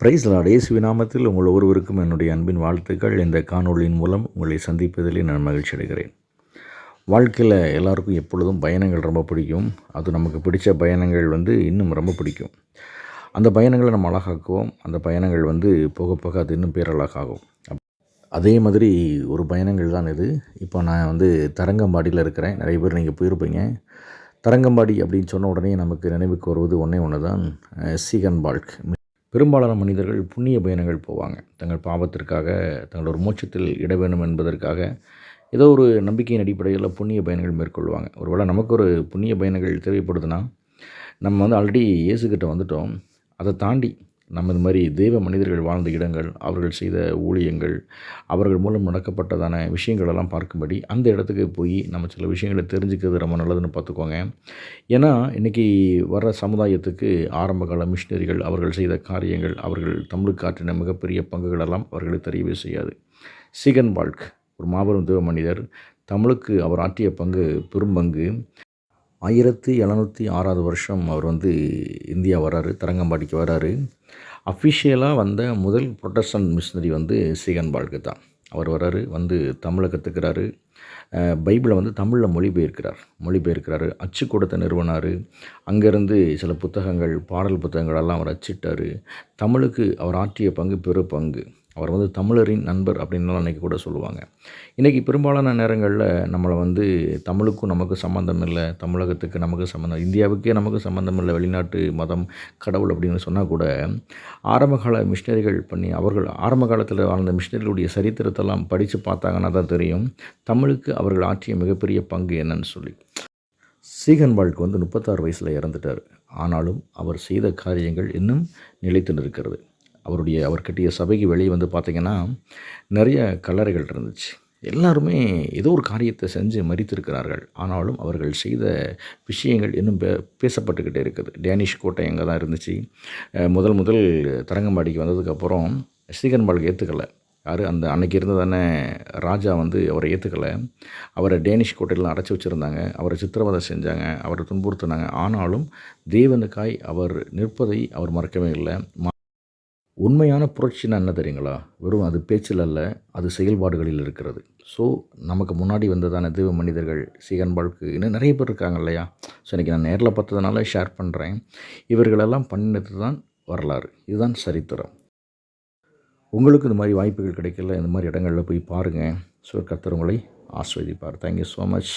Price Lord இயேசுவின் நாமத்தில் உங்கள் ஒருவருக்கும் என்னுடைய அன்பின் வாழ்த்துக்கள். இந்த காணொளியின் மூலம் உங்களை சந்திப்பதிலே நான் மகிழ்ச்சி அடைகிறேன். வாழ்க்கையில் எல்லாருக்கும் எப்பொழுதும் பயணங்கள் ரொம்ப பிடிக்கும். அது நமக்கு பிடிச்ச பயணங்கள் வந்து இன்னும் ரொம்ப பிடிக்கும். அந்த பயணங்களை நம்ம அழகாக்குவோம். அந்த பயணங்கள் வந்து போக போக அது இன்னும் பேரழகாகும். அதே மாதிரி ஒரு பயணங்கள் தான் இது. இப்போ நான் வந்து தரங்கம்பாடியில் இருக்கிறேன். நிறைய பேர் நீங்கள் போயிருப்பீங்க. தரங்கம்பாடி அப்படின்னு சொன்ன உடனே நமக்கு நினைவுக்கு வருவது ஒன்றே ஒன்று தான் சீகன் பால்க். பெரும்பாலான மனிதர்கள் புண்ணிய பயணங்கள் போவாங்க. தங்கள் பாவத்திற்காக தங்களோட மோட்சத்தில் இட வேண்டும் என்பதற்காக ஏதோ ஒரு நம்பிக்கையின் அடிப்படையில் புண்ணிய பயணங்கள் மேற்கொள்வாங்க. ஒருவேளை நமக்கு ஒரு புண்ணிய பயணங்கள் தேவைப்படுதுன்னா நம்ம வந்து ஆல்ரெடி இயேசுக்கிட்ட வந்துட்டோம். அதை தாண்டி நம்ம இது மாதிரி தெய்வ மனிதர்கள் வாழ்ந்த இடங்கள் அவர்கள் செய்த ஊழியங்கள் அவர்கள் மூலம் நடக்கப்பட்டதான விஷயங்களெல்லாம் பார்க்கும்படி அந்த இடத்துக்கு போய் நம்ம சில விஷயங்களை தெரிஞ்சுக்கிறது ரொம்ப நல்லதுன்னு பார்த்துக்கோங்க. ஏன்னா இன்றைக்கி வர்ற சமுதாயத்துக்கு ஆரம்பகால மிஷினரிகள் அவர்கள் செய்த காரியங்கள் அவர்கள் தமிழுக்கு ஆற்றின மிகப்பெரிய பங்குகளெல்லாம் அவர்களுக்கு தெரியவே செய்யாது. சீகன் பால்க் ஒரு மாபெரும் தெய்வ மனிதர் தமிழுக்கு அவர் ஆற்றிய பங்கு பெரும்பங்கு ஆயிரத்தி எழுநூற்றி ஆறாவது வருஷம் அவர் வந்து இந்தியா வராரு தரங்கம்பாடிக்கு வராரு அஃபிஷியலாக வந்த முதல் ப்ரொட்டஸ்டன் மிஷினரி வந்து சீகன் பால்கு தான். அவர் வராரு வந்து தமிழை கற்றுக்கிறாரு பைபிளை வந்து தமிழில் மொழிபெயர்க்கிறார். மொழிபெயர்க்கிறாரு அச்சுக்கூடத்தை நிறுவனார். அங்கேருந்து சில புத்தகங்கள் பாடல் புத்தகங்களெல்லாம் அவர் அச்சிட்டார். தமிழுக்கு அவர் ஆற்றிய பங்கு பெரு பங்கு. அவர் வந்து தமிழரின் நண்பர் அப்படின்லாம் அன்றைக்கி கூட சொல்லுவாங்க. இன்றைக்கி பெரும்பாலான நேரங்களில் நம்மளை வந்து தமிழுக்கும் நமக்கு சம்மந்தம் இல்லை தமிழகத்துக்கு நமக்கு சம்மந்தம் இந்தியாவுக்கே நமக்கு சம்மந்தம் இல்லை வெளிநாட்டு மதம் கடவுள் அப்படின்னு சொன்னால் கூட ஆரம்பகால மிஷினரிகள் பண்ணி அவர்கள் ஆரம்ப காலத்தில் வாழ்ந்த மிஷினரிகளுடைய சரித்திரத்தெல்லாம் படித்து பார்த்தாங்கன்னா தான் தெரியும் தமிழுக்கு அவர்கள் ஆற்றிய மிகப்பெரிய பங்கு என்னன்னு சொல்லி. சீகன் வந்து முப்பத்தாறு வயசில் இறந்துட்டார். ஆனாலும் அவர் செய்த காரியங்கள் இன்னும் நிலைத்து நிற்கிறது. அவருடைய அவர் கட்டிய சபைக்கு வெளியே வந்து பார்த்திங்கன்னா நிறைய கல்லறைகள் இருந்துச்சு. எல்லாருமே ஏதோ ஒரு காரியத்தை செஞ்சு மறித்திருக்கிறார்கள். ஆனாலும் அவர்கள் செய்த விஷயங்கள் இன்னும் பே பேசப்பட்டுக்கிட்டே இருக்குது. டேனிஷ் கோட்டை அங்கே தான் இருந்துச்சு. முதல் முதல் தரங்கம்பாடிக்கு வந்ததுக்கப்புறம் ஸ்ரீகன்பாலுக்கு ஏற்றுக்கலை யார்? அந்த அன்னைக்கு இருந்ததானே ராஜா வந்து அவரை ஏற்றுக்கலை அவரை டேனிஷ் கோட்டையில் அடைச்சி வச்சுருந்தாங்க. அவரை சித்திரவதை செஞ்சாங்க. அவரை துன்புறுத்தினாங்க. ஆனாலும் தேவனுக்காய் அவர் நிற்பதை அவர் மறக்கவே இல்லை. உண்மையான புரட்சின்னு என்ன தெரியுங்களா? வெறும் அது பேச்சில் அல்ல அது செயல்பாடுகளில் இருக்கிறது. ஸோ நமக்கு முன்னாடி வந்ததான தெய்வ மனிதர்கள் சீகன்பாளுக்கு இன்னும் நிறைய பேர் இருக்காங்க இல்லையா? ஸோ இன்றைக்கி நான் நேரில் பார்த்ததுனால ஷேர் பண்ணுறேன் இவர்களெல்லாம் பண்ணினது தான் வரலாறு. இதுதான் சரித்திரம். உங்களுக்கு இந்த மாதிரி வாய்ப்புகள் கிடைக்கல இந்த மாதிரி இடங்களில் போய் பாருங்கள் ஸோ கத்துறவங்களை ஆஸ்வதிப்பார். Thank you so much